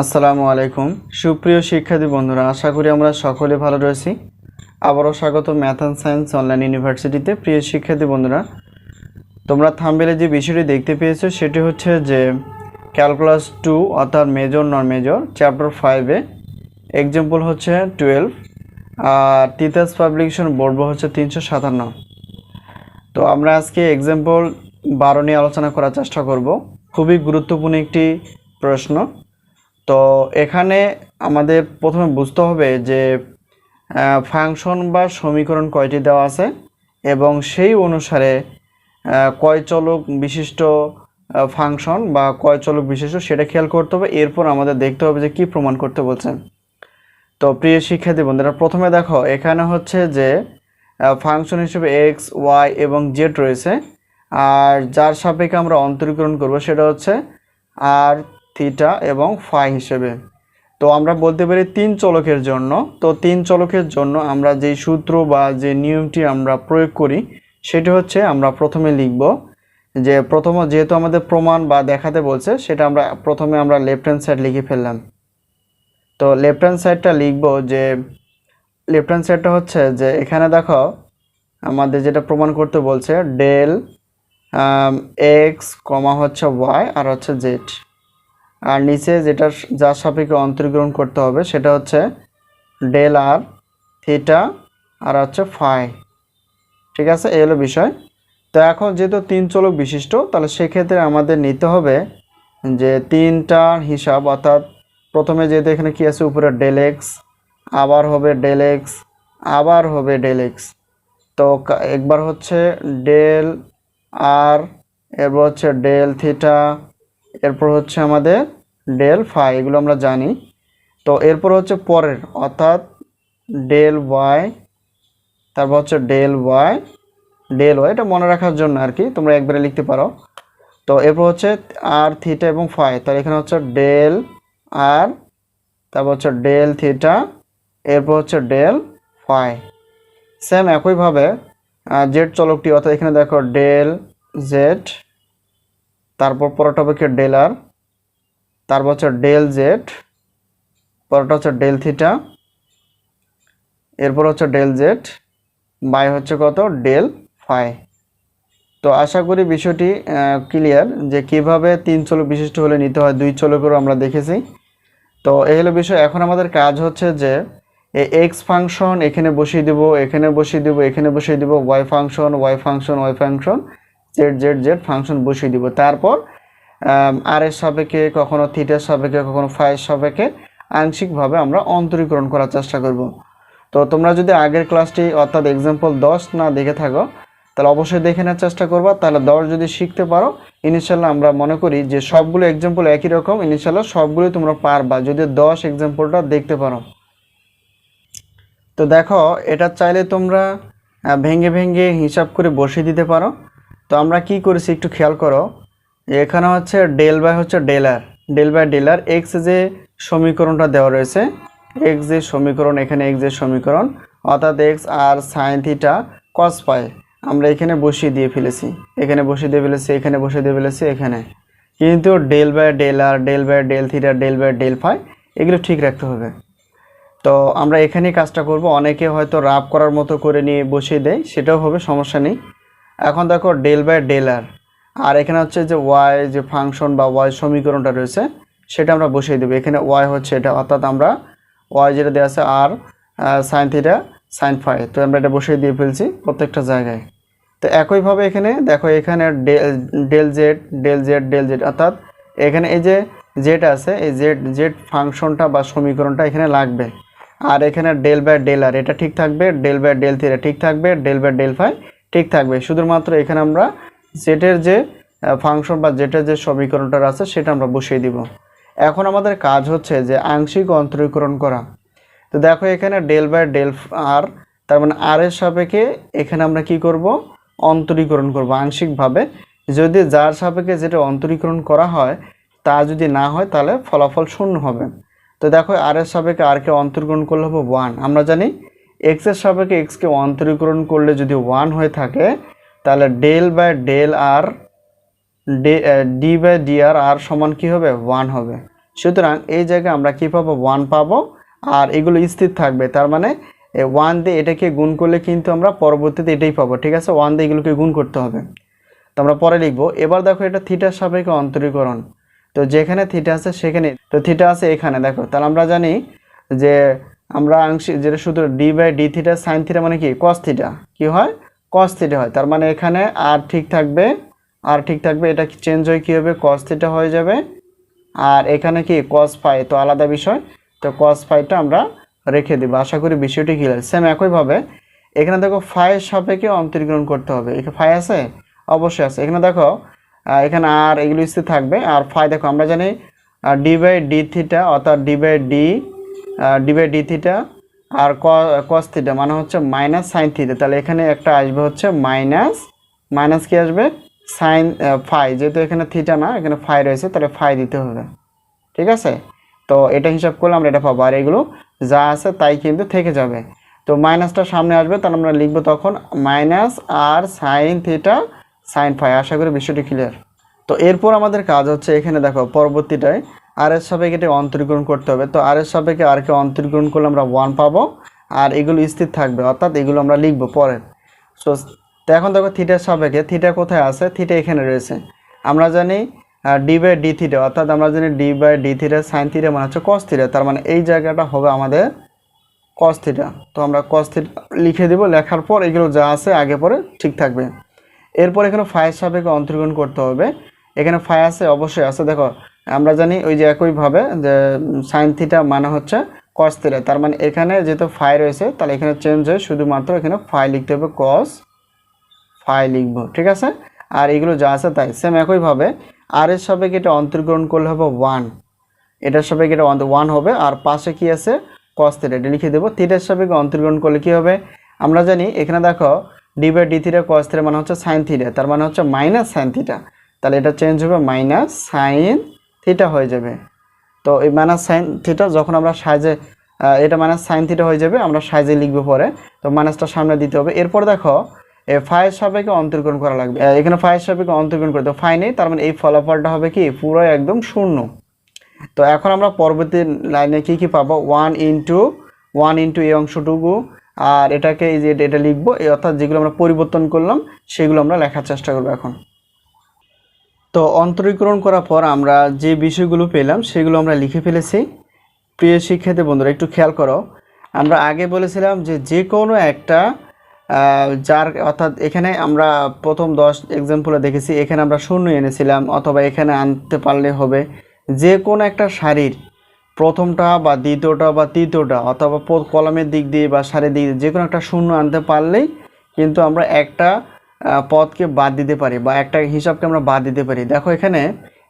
আসসালামু আলাইকুম। সুপ্রিয় শিক্ষার্থী বন্ধুরা, আশা করি আমরা সকলে ভালো রয়েছি। আবারও স্বাগত ম্যাথ অ্যান্ড সায়েন্স অনলাইন ইউনিভার্সিটিতে। প্রিয় শিক্ষার্থী বন্ধুরা, তোমরা থাম্বেলে যে বিষয়টি দেখতে পেয়েছ, সেটি হচ্ছে যে ক্যালকুলাস টু, অর্থাৎ মেজর নন মেজর চ্যাপ্টার ফাইভে এক্সাম্পল হচ্ছে টুয়েলভ, আর তিতাস পাবলিকেশন বোর্ড হচ্ছে তিনশো সাতান্ন। তো আমরা আজকে এক্সাম্পল বারো নিয়ে আলোচনা করার চেষ্টা করব। খুবই গুরুত্বপূর্ণ একটি প্রশ্ন। তো এখানে আমাদের প্রথমে বুঝতে হবে যে ফাংশন বা সমীকরণ কয়টি দেওয়া আছে এবং সেই অনুসারে কয় চলক বিশিষ্ট ফাংশন বা কয় চলক বিশিষ্ট সেটা খেয়াল করতে হবে। এরপর আমাদের দেখতে হবে যে কি প্রমাণ করতে বলছেন তো প্রিয় শিক্ষার্থী বন্ধুরা, প্রথমে দেখো, এখানে হচ্ছে যে ফাংশন হিসেবে এক্স, ওয়াই এবং জেড রয়েছে। আর যার সাপেক্ষে আমরা অন্তরীকরণ করব সেটা হচ্ছে, আর থিটা এবং ফাই হিসেবে। তো আমরা বলতে পারি তিন চলকের জন্য। তো তিন চলকের জন্য আমরা যেই সূত্র বা যে নিয়মটি আমরা প্রয়োগ করি, সেটি হচ্ছে আমরা প্রথমে লিখব যে প্রথম যেহেতু আমাদের প্রমাণ বা দেখাতে বলছে, সেটা আমরা প্রথমে আমরা লেফট হ্যান্ড সাইড লিখে ফেললাম। তো লেফট হ্যান্ড সাইডটা লিখব যে লেফট হ্যান্ড সাইডটা হচ্ছে যে এখানে দেখো আমাদের যেটা প্রমাণ করতে বলছে ডেল এক্স কমা হচ্ছে ওয়াই আর হচ্ছে জেড আর নিচে যেটা যার সাপেক্ষে অন্তর্গ্রহণ করতে হবে সেটা হচ্ছে ডেল আর, থিটা, আর হচ্ছে ফাই। ঠিক আছে? এই হলো বিষয়। তো এখন যেহেতু তিন চলক বিশিষ্ট, তাহলে সেক্ষেত্রে আমাদের নিতে হবে যে তিনটার হিসাব, অর্থাৎ প্রথমে যেহেতু এখানে কি আছে? উপরে ডেল এক্স, আবার হবে ডেল এক্স, আবার হবে ডেল এক্স। তো একবার হচ্ছে ডেল আর, এরপর হচ্ছে ডেল থিটা এরপর হচ্ছে আমাদের ডেল ফাই এগুলো আমরা জানি। তো এরপর হচ্ছে পরের, অর্থাৎ ডেল ওয়াই তারপর হচ্ছে ডেল ওয়াই ডেল ওয়াই এটা মনে রাখার জন্য আর কি, তোমরা একবারে লিখতে পারো। তো এরপর হচ্ছে আর থিটা এবং ফাই তাহলে এখানে হচ্ছে ডেল আর তারপর হচ্ছে ডেল থিটা এরপর হচ্ছে ডেল ফাই সেম একইভাবে জেড চলকটি, অর্থাৎ এখানে দেখো ডেল জেড তারপর পরোটা হবে ডেল আর, তারপর হচ্ছে ডেল জেড, পরোটা হচ্ছে ডেল থিটা, এরপর হচ্ছে ডেল জেড, বাই হচ্ছে কত? Del phi. তো আশা করি বিষয়টি ক্লিয়ার যে কীভাবে তিন চলক বিশিষ্ট হলে নিতে হয়, দুই চলকেরও আমরা দেখেছি। তো এই হলো বিষয়, এখন আমাদের কাজ হচ্ছে যে এই এক্স ফাংশন এখানে বসিয়ে দেব, এখানে বসিয়ে দেব, এখানে বসিয়ে দেব Y function Y function Y function Z Z Z function বসিয়ে দিব। তারপর আর এর সাপেক্ষে, কখনো থিটার সাপেক্ষে, কখনো ফাইয়ের সাপেক্ষে আংশিকভাবে আমরা অন্তরীকরণ করার চেষ্টা করব। তো তোমরা যদি আগের ক্লাসটি অর্থাৎ এক্সাম্পল দশ না দেখে থাকো, তাহলে অবশ্যই দেখে নেওয়ার চেষ্টা করবা। তাহলে দশ যদি শিখতে পারো ইনিশিয়াল্লাহ আমরা মনে করি যে সবগুলো এক্সাম্পল একই রকম ইনিশিয়াল্লাহ সবগুলোই তোমরা পারবা যদি দশ এক্সাম্পলটা দেখতে পারো। তো দেখো, এটা চাইলে তোমরা ভেঙে ভেঙে হিসাব করে বসিয়ে দিতে পারো। তো আমরা কি করেছি একটু খেয়াল করো, এখানে হচ্ছে ডেল বাই হচ্ছে del r del by del r X যে সমীকরণটা দেওয়া রয়েছে এক্স যে সমীকরণ, এখানে এক্স যে সমীকরণ, অর্থাৎ x r sine theta cos phi আমরা এখানে বসিয়ে দিয়ে ফেলেছি, এখানে বসিয়ে দিয়ে ফেলেছি, এখানে বসিয়ে দিয়ে ফেলেছি, এখানে। কিন্তু del by del r del by del theta del by del phi এগুলো ঠিক রাখতে হবে। তো আমরা এখানেই কাজটা করব, অনেকে হয়তো রাব করার মতো করে নিয়ে বসিয়ে দেয়, সেটাও হবে, সমস্যা নেই। এখন দেখো ডেল বাই ডেল আর আর এখানে হচ্ছে যে ওয়াই যে ফাংশন বা ওয়াই সমীকরণটা রয়েছে, সেটা আমরা বসিয়ে দেবো। এখানে ওয়াই হচ্ছে এটা, অর্থাৎ আমরা ওয়াই যেটা দেওয়া আছে r sine theta sine phi তো আমরা এটা বসিয়ে দিয়ে ফেলছি প্রত্যেকটা জায়গায়। তো একইভাবে এখানে দেখো এখানে del Z del Z del Z অর্থাৎ এখানে এই যে জেড আছে, এই জেড জেড ফাংশনটা বা সমীকরণটা এখানে লাগবে। আর এখানে ডেল বাই ডেল আর এটা ঠিক থাকবে ডেল বাই ডেল থিটা ঠিক থাকবে ডেল বাই ডেল ফাই ঠিক থাকবে। শুধুমাত্র এখানে আমরা জেটের যে ফাংশন বা জেটের যে সমীকরণটা আছে, সেটা আমরা বসিয়ে দিব। এখন আমাদের কাজ হচ্ছে যে আংশিক অন্তরীকরণ করা। তো দেখো এখানে ডেল বাই ডেল আর তার মানে আর এর সাপেক্ষে এখানে আমরা কি করব? অন্তরীকরণ করব আংশিকভাবে। যদি যার সাপেক্ষে যেটা অন্তরীকরণ করা হয়, তা যদি না হয়, তাহলে ফলাফল শূন্য হবে। তো দেখো আর এর সাপেক্ষে আরকে অন্তরীকরণ করলে হবে ওয়ান আমরা জানি এক্সের সাপেক্ষে এক্সকে অন্তরীকরণ করলে যদি ওয়ান হয়ে থাকে, তাহলে del by del r d by d r r সমান কি হবে? ওয়ান হবে। সুতরাং এই জায়গায় আমরা কি পাবো? ওয়ান পাবো। আর এগুলো স্থির থাকবে। তার মানে ওয়ান দিয়ে এটাকে গুণ করলে কিন্তু আমরা পরবর্তীতে এটাই পাবো। ঠিক আছে? ওয়ান দিয়ে এগুলোকে গুণ করতে হবে। তো আমরা পরে লিখব। এবার দেখো এটা থিটার সাপেক্ষে অন্তরীকরণ। তো যেখানে থিটা আছে সেখানে, তো থিটা আছে এখানে। দেখো, তাহলে আমরা জানি যে আমরা আংশিক যেটা শুধু d by d theta sine theta মানে কি? কস থিটা কি হয়? কস থিটা হয়। তার মানে এখানে আর ঠিক থাকবে। আর ঠিক থাকবে, এটা চেঞ্জ হয়ে কী হবে? কস থিটা হয়ে যাবে। আর এখানে কি? কস ফাই তো আলাদা বিষয়। তো কস ফাইটা আমরা রেখে দেবো। আশা করি বিষয়টি ক্লিয়ার সেম একইভাবে এখানে দেখো ফাইয়ের সাপেক্ষে অন্তর্গ্রহণ করতে হবে। এখানে ফাই আছে? অবশ্যই আছে। এখানে দেখো এখানে আর এগুলো স্থির থাকবে। আর ফাই দেখো, আমরা জানি ডি বাই ডি থিটা অর্থাৎ d by d d d theta r cos theta মানে হচ্ছে মাইনাস সাইন থিটা তাহলে এখানে একটা আসবে হচ্ছে মাইনাস মাইনাস কি আসবে? সাইন ফাই যেহেতু এখানে থিটা না, এখানে ফাই রয়েছে, তাহলে ফাই দিতে হবে। ঠিক আছে? তো এটা হিসাব করলে আমরা এটা পাবো। আর এগুলো যা আছে তাই কিন্তু থেকে যাবে। তো মাইনাসটা সামনে আসবে, তাহলে আমরা লিখব তখন minus r sine theta sine phi আশা করি বিষয়টি ক্লিয়ার তো এরপর আমাদের কাজ হচ্ছে এখানে দেখো, পরবর্তীটায় আর এর সাপেক্ষে এটা অন্তর্গ্রহণ করতে হবে। তো আর এর আর কে অন্তরীকরণ করলে আমরা ওয়ান পাবো আর এগুলো স্থির থাকবে। অর্থাৎ এগুলো আমরা লিখব পরে সো এখন দেখো থিটার সাপেক্ষে থিটা কোথায় আছে? থিটা এখানে রয়েছে। আমরা জানি ডি বাই ডি থিটা অর্থাৎ আমরা জানি d by d theta sine theta মানে হচ্ছে কস থিটা তার মানে এই জায়গাটা হবে আমাদের কস থিটা তো আমরা কস থিটা লিখে দেবো। লেখার পর এগুলো যা আছে, আগে পরে ঠিক থাকবে। এরপর এখানে ফায়ের সাপেক্ষে অন্তর্গ্রহণ করতে হবে। এখানে ফাই আছে, অবশ্যই আছে। দেখো, আমরা জানি ওই যে একইভাবে যে সাইন থিটা মানে হচ্ছে কস থিটা তার মানে এখানে যেহেতু ফাই রয়েছে, তাহলে এখানে চেঞ্জ হয়ে শুধুমাত্র এখানে ফাই লিখতে হবে কস ফাই লিখব, ঠিক আছে? আর এগুলো যা আছে তাই। সেম একইভাবে আর এর সাপেক্ষে এটা অন্তর্গ্রহণ করলে হবে ওয়ান এটার সাপেক্ষে এটা ওয়ান হবে, আর পাশে কি আছে? কস থিটা এটা লিখে দেবো। থিটার সাপেক্ষে অন্তর্গ্রহণ করলে কি হবে? আমরা জানি এখানে দেখো d by d theta cos theta মানে হচ্ছে সাইন থিটা তার মানে হচ্ছে মাইনাস সাইন থিটা তাহলে এটা চেঞ্জ হবে মাইনাস সাইন থিটা হয়ে যাবে। তো এই মাইনাস সাইন থিটা যখন আমরা সাইজে এটা মাইনাস সাইন থিটা হয়ে যাবে, আমরা সাইজে লিখব পরে। তো মাইনাসটা সামনে দিতে হবে। এরপর দেখো ফাইয়ের সাপেক্ষে অন্তর্গ্রহণ করা লাগবে। এখানে ফাইয়ের সাপেক্ষে অন্তর্গ্রহণ করতে ফাই নেই, তার মানে এই ফলাফলটা হবে কি? পুরো একদম শূন্য। তো এখন আমরা পরবর্তী লাইনে কি কি পাবো? ওয়ান ইন্টু ওয়ান ইন্টু এই অংশটুকু। আর এটাকে এই যে এটা লিখব, এই অর্থাৎ যেগুলো আমরা পরিবর্তন করলাম, সেগুলো আমরা লেখার চেষ্টা করব এখন। তো অন্তরীকরণ করার পর আমরা যে বিষয়গুলো পেলাম, সেগুলো আমরা লিখে ফেলেছি। প্রিয় শিক্ষার্থী বন্ধুরা, একটু খেয়াল করো। আমরা আগে বলেছিলাম যে যে কোনো একটা যার, অর্থাৎ এখানে আমরা প্রথম দশ এক্সাম্পলে দেখেছি, এখানে আমরা শূন্য এনেছিলাম অথবা এখানে আনতে পারলে হবে। যে কোনো একটা শাড়ির প্রথমটা বা দ্বিতীয়টা বা তৃতীয়টা অথবা কলমের দিক দিয়ে বা শাড়ির দিক দিয়ে যে কোনো একটা শূন্য আনতে পারলেই কিন্তু আমরা একটা পদকে বাদ দিতে পারি বা একটা হিসাবকে আমরা বাদ দিতে পারি। দেখো এখানে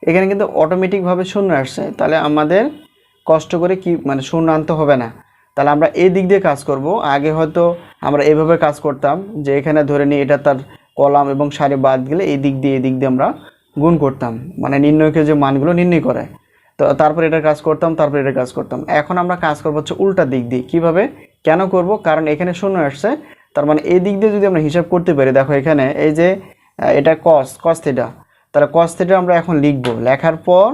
এখানে কিন্তু অটোমেটিকভাবে শূন্য আসছে। তাহলে আমাদের কষ্ট করে কি মানে শূন্য আনতে হবে না। তাহলে আমরা এই দিক দিয়ে কাজ করব। আগে হয়তো আমরা এইভাবে কাজ করতাম যে এখানে ধরে নিই এটা তার কলাম এবং সারি বাদ গেলে এই দিক দিয়ে, এই দিক দিয়ে আমরা গুণ করতাম। মানে নির্ণয়কে যে মানগুলো নির্ণয় করে। তো তারপর এটা কাজ করতাম, তারপর এটা কাজ করতাম। এখন আমরা কাজ করব হচ্ছে উল্টা দিক দিয়ে। কীভাবে? কেন করব? কারণ এখানে শূন্য আসছে। তার মানে এই দিক দিয়ে যদি আমরা হিসাব করতে পারি, দেখো এখানে এই যে এটা কস কস থিটা তাহলে কস থিটা আমরা এখন লিখব। লেখার পর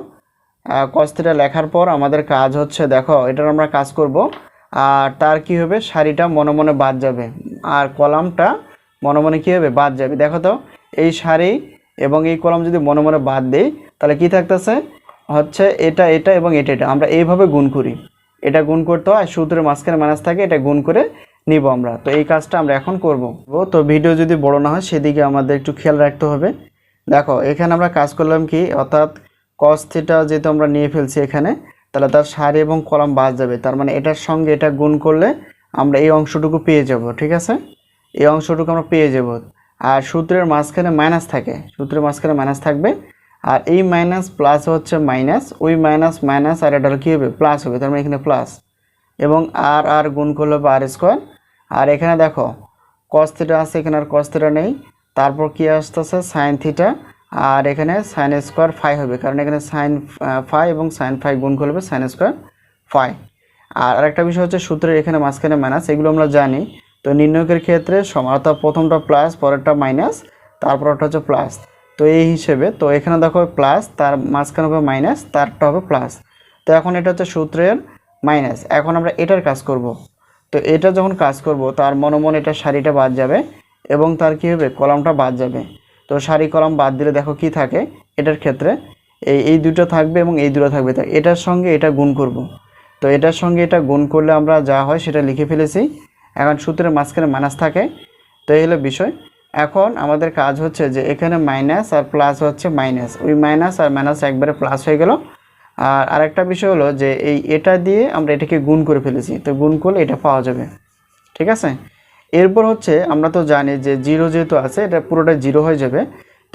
কস থিটা লেখার পর আমাদের কাজ হচ্ছে, দেখো, এটার আমরা কাজ করব। আর তার কি হবে? শাড়িটা মনে মনে বাদ যাবে। আর কলামটা মনে মনে কী হবে? বাদ যাবে। দেখো তো, এই শাড়ি এবং এই কলম যদি মনে মনে বাদ দেই, তাহলে কি থাকতেছে? হচ্ছে এটা এটা এবং এটা এটা। আমরা এইভাবে গুণ করি। এটা গুণ করতে হয়, সূত্রের মাঝখানে মাইনাস থাকে, এটা গুণ করে নিব আমরা। তো এই কাজটা আমরা এখন করব। তো ভিডিও যদি বড় না হয়, সেদিকে আমাদের একটু খেয়াল রাখতে হবে। দেখো, এখানে আমরা কাজ করলাম কি, অর্থাৎ কস যেহেতু আমরা নিয়ে ফেলছি এখানে, তাহলে তার সারি এবং কলাম বাদ যাবে। তার মানে এটার সঙ্গে এটা গুণ করলে আমরা এই অংশটুকু পেয়ে যাব, ঠিক আছে? এই অংশটুকু আমরা পেয়ে যাব। আর সূত্রের মাঝখানে মাইনাস থাকে। সূত্রের মাঝখানে মাইনাস থাকবে। আর এই মাইনাস প্লাস হচ্ছে মাইনাস ওই মাইনাস মাইনাস আর এটা কী হবে? প্লাস হবে, তার মানে এখানে প্লাস এবং আর আর গুণ করলে হবে আর স্কোয়ার আর এখানে দেখো কস থিটা আছে, এখানে আর কস থিটা নেই। তারপর কি আসতেছে? সাইন থিটা আর এখানে সাইন স্কোয়ার ফাই হবে, কারণ এখানে সাইন ফাই এবং সাইন ফাই গুণ করলে হবে সাইন স্কোয়ার ফাই আর আরেকটা বিষয় হচ্ছে সূত্রের এখানে মাঝখানে মাইনাস এগুলো আমরা জানি। তো নির্ণয়কের ক্ষেত্রে অর্থাৎ প্রথমটা প্লাস পরেরটা মাইনাস তারপর তারপরটা হচ্ছে প্লাস তো এই হিসেবে, তো এখানে দেখো প্লাস তার মাঝখানে হবে মাইনাস তারটা হবে প্লাস তো এখন এটা হচ্ছে সূত্রের মাইনাস এখন আমরা এটার কাজ করব। তো এটা যখন কাজ করব, তার মনে মনে এটা শাড়িটা বাদ যাবে এবং তার কী হবে, কলমটা বাদ যাবে। তো শাড়ি কলম বাদ দিলে দেখো কি থাকে, এটার ক্ষেত্রে এই এই দুটো থাকবে এবং এই দুটো থাকবে। তো এটার সঙ্গে এটা গুণ করব। তো এটার সঙ্গে এটা গুণ করলে আমরা যা হয় সেটা লিখে ফেলেছি। এখন সূত্রের মাঝখানে মাইনাস থাকে। তো এই হলো বিষয়। এখন আমাদের কাজ হচ্ছে যে এখানে মাইনাস আর প্লাস হচ্ছে মাইনাস ওই মাইনাস আর মাইনাস একবারে প্লাস হয়ে গেল। আর আরেকটা বিষয় হলো যে এই এটা দিয়ে আমরা এটাকে গুণ করে ফেলেছি, তো গুণ করলে এটা পাওয়া যাবে, ঠিক আছে? এরপর হচ্ছে আমরা তো জানি যে জিরো যেহেতু আছে, এটা পুরোটা জিরো হয়ে যাবে,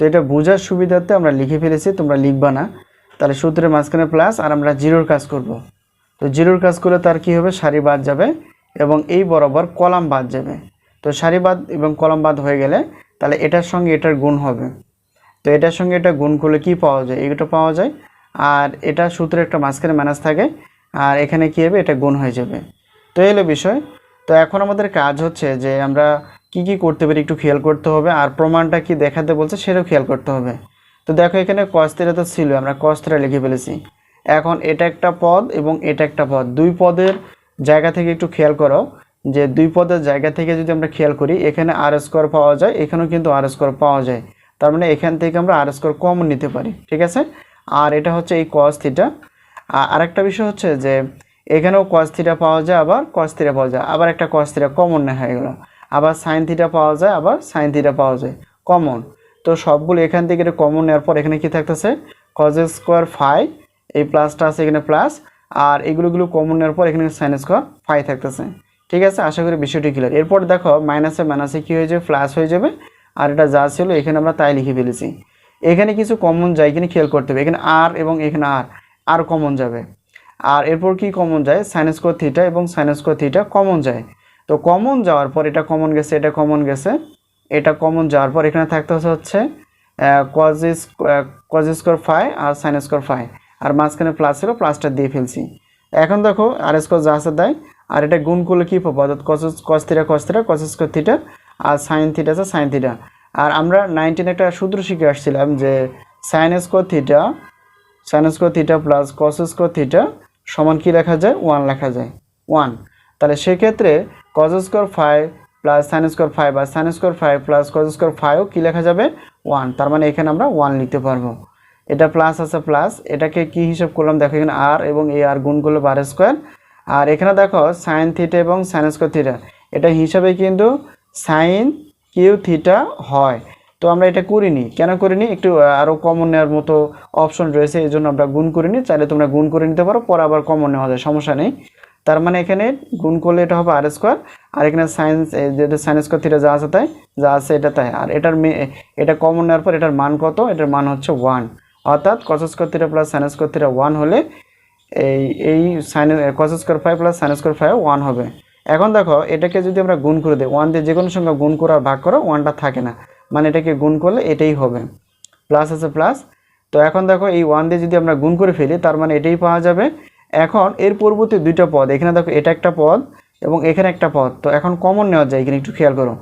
তো এটা বোঝার সুবিধার্থে আমরা লিখে ফেলেছি, তোমরা লিখবা না। তাহলে সূত্রের মাঝখানে প্লাস আর আমরা জিরোর কাজ করব। তো জিরোর কাজ করলে তার কি হবে? সারি বাদ যাবে এবং এই বরাবর কলাম বাদ যাবে। তো সারি বাদ এবং কলাম বাদ হয়ে গেলে তাহলে এটার সঙ্গে এটার গুণ হবে। তো এটার সঙ্গে এটা গুণ করলে কি পাওয়া যায়? এইটা পাওয়া যায় আর এটা সূত্রে একটা মাঝখানে মাইনাস থাকে। আর এখানে কী হবে? এটা গুণ হয়ে যাবে। তো এই হলো বিষয়। তো এখন আমাদের কাজ হচ্ছে যে আমরা কি কি করতে পারি একটু খেয়াল করতে হবে। আর প্রমাণটা কি দেখাতে বলছে সেটাও খেয়াল করতে হবে। তো দেখো এখানে কস্তিরা তো ছিল, আমরা কস্তিরা লিখে ফেলেছি। এখন এটা একটা পদ এবং এটা একটা পদ। দুই পদের জায়গা থেকে একটু খেয়াল করো যে দুই পদের জায়গা থেকে যদি আমরা খেয়াল করি, এখানে আর স্কোয়ার পাওয়া যায়, এখানেও কিন্তু আর স্কোয়ার পাওয়া যায়। তার মানে এখান থেকে আমরা আর স্কোয়ার কম নিতে পারি। ঠিক আছে? আর এটা হচ্ছে এই কস থিটা আর আরেকটা বিষয় হচ্ছে যে, এখানেও কস থিটা পাওয়া যায়, আবার কস থিটা পাওয়া যায়। আবার একটা কস থিটা কমন নেওয়া হয়ে গেলো। আবার সাইন থিটা পাওয়া যায়, আবার সাইন থিটা পাওয়া যায়। কমন তো সবগুলো এখান থেকে এটা কমন নেওয়ার পর এখানে কি থাকতেছে? কজ স্কোয়ার ফাইভ এই প্লাসটা আছে এখানে প্লাস আর এগুলোগুলো কমন নেওয়ার পর এখানে সাইন স্কোয়ার ফাইভ থাকতেছে। ঠিক আছে? আশা করি বিষয়টি ক্লিয়ার এরপর দেখো মাইনাসে মাইনাসে কী হয়ে যাবে? প্লাস হয়ে যাবে। আর এটা যা ছিল, এখানে আমরা তাই লিখে ফেলেছি। এখানে কিছু কমন যায়, এখানে খেয়াল করতে হবে। এখানে আর এবং এখানে আর আর কমন যাবে। আর এরপর কি কমন যায়? সাইন স্কোয়ার থিটা এবং সাইন স্কোয়ার থিটা কমন যায়। তো কমন যাওয়ার পর এটা কমন গেছে, এটা কমন গেছে। এটা কমন যাওয়ার পর এখানে থাকতে হচ্ছে কজ কজ স্কোয়ার ফাই আর সাইন স্কোয়ার ফাই আর মাঝখানে প্লাস ছিল প্লাসটা দিয়ে ফেলছি। এখন দেখো আর স্কোয়ার যা আছে দেয় আর এটা গুণ করলে কী পাবো? অর্থাৎ cos cos theta cos theta theta আর সাইন থিটা আছে সাইন থিটা আর আমরা নাইনটিন একটা সূত্র শিখে আসছিলাম যে sine theta sine theta plus cos theta সমান কি লেখা যায়? ওয়ান লেখা যায়। ওয়ান তাহলে সেক্ষেত্রে cos square five plus sine five আর sine five plus cos square five কী লেখা যাবে? ওয়ান তার মানে এখানে আমরা ওয়ান লিখতে পারব। এটা প্লাস আছে প্লাস এটাকে কি হিসাব করলাম? দেখো এখানে আর এবং এই আর গুণ করলে বার স্কোয়ার আর এখানে দেখো সাইন থিটা এবং সাইন থিটা এটা হিসাবে কিন্তু সাইন কিউ থিটা হয়। তো আমরা এটা করিনি কেন করিনি একটু আরও কমন নেওয়ার মতো অপশন রয়েছে, এই জন্য আমরা গুণ করিনি চাইলে তোমরা গুণ করে নিতে পারো, পরে আবার কমন নেওয়া যায়, সমস্যা নেই। তার মানে এখানে গুণ করলে এটা হবে আর স্কোয়ার আর এখানে সায়েন্স যেটা সায়েন্স স্কোয়ার থিটা যা আছে তাই, যা আছে এটা তাই। আর এটার এটা কমন নেওয়ার পর এটার মান কত? এটার মান হচ্ছে ওয়ান অর্থাৎ cos square theta plus science square theta one হলে এই এই sine cos square five plus sine square five one হবে। এখন দেখো, এটাকে যদি আমরা গুণ করে দিই ওয়ান দিয়ে যে কোনো সংখ্যা গুণ করা ভাগ করো ওয়ানটা থাকে না। মানে এটাকে গুণ করলে এটাই হবে। প্লাস আছে প্লাস তো এখন দেখো, এই ওয়ান দিয়ে যদি আমরা গুণ করে ফেলি, তার মানে এটাই পাওয়া যাবে। এখন এর পূর্ববর্তী দুইটা পদ, এখানে দেখো, এটা একটা পদ এবং এখানে একটা পদ। তো এখন কমন নেওয়া যায়, এখানে একটু খেয়াল করো।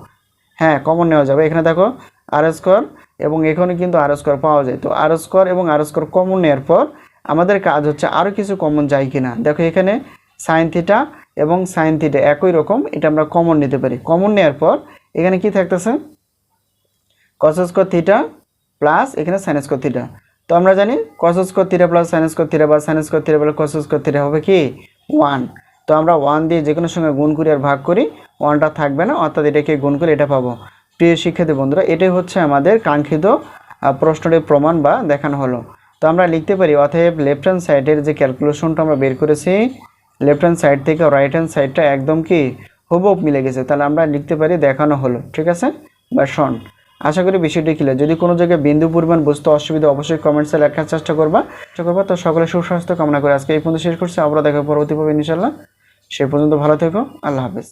হ্যাঁ কমন নেওয়া যাবে। এখানে দেখো আর স্কোয়ার এবং এখানে কিন্তু আর স্কোয়ার পাওয়া যায়। তো আর স্কোয়ার এবং আর স্কোয়ার কমন নেওয়ার পর আমাদের কাজ হচ্ছে আরও কিছু কমন যায় কিনা। দেখো এখানে সাইন থিটা এবং সাইন থিটা একই রকম, এটা আমরা কমন নিতে পারি। কমন নেওয়ার পর এখানে কি থাকতেছে? কস স্কোয়ার থিটা প্লাস এখানে সাইন স্কোয়ার থিটা তো আমরা জানি cos square theta plus sine square theta বা sine square theta plus cos square theta হবে কি? ওয়ান তো আমরা ওয়ান দিয়ে যে কোনো সঙ্গে গুণ করি আর ভাগ করি ওয়ানটা থাকবে না, অর্থাৎ এটাকে গুণ করে এটা পাবো। প্রিয় শিক্ষার্থী বন্ধুরা, এটাই হচ্ছে আমাদের কাঙ্ক্ষিত প্রশ্নটির প্রমাণ বা দেখানো হলো। তো আমরা লিখতে পারি, অতএব লেফট হ্যান্ড সাইডের যে ক্যালকুলেশনটা আমরা বের করেছি লেফট হ্যান্ড সাইড থেকে রাইট হ্যান্ড সাইডটা একদম কি হুবহুব মিলে গেছে। তাহলে আমরা লিখতে পারি দেখানো হলো, ঠিক আছে? বা শন, আশা করি বিষয়টি ক্লিয়ার যদি কোনো জায়গায় বিন্দু পরিমাণ বুঝতে অসুবিধা, অবশ্যই কমেন্টসে লেখার চেষ্টা করবা। চেষ্টা করবা তো সকলে সুস্বাস্থ্য কামনা করে। আজকে এই পর্যন্ত শেষ করছি। আমরা দেখা পরবর্তী পাবে ইনশাল্লাহ সেই পর্যন্ত ভালো থেকো। আল্লাহ হাফেজ।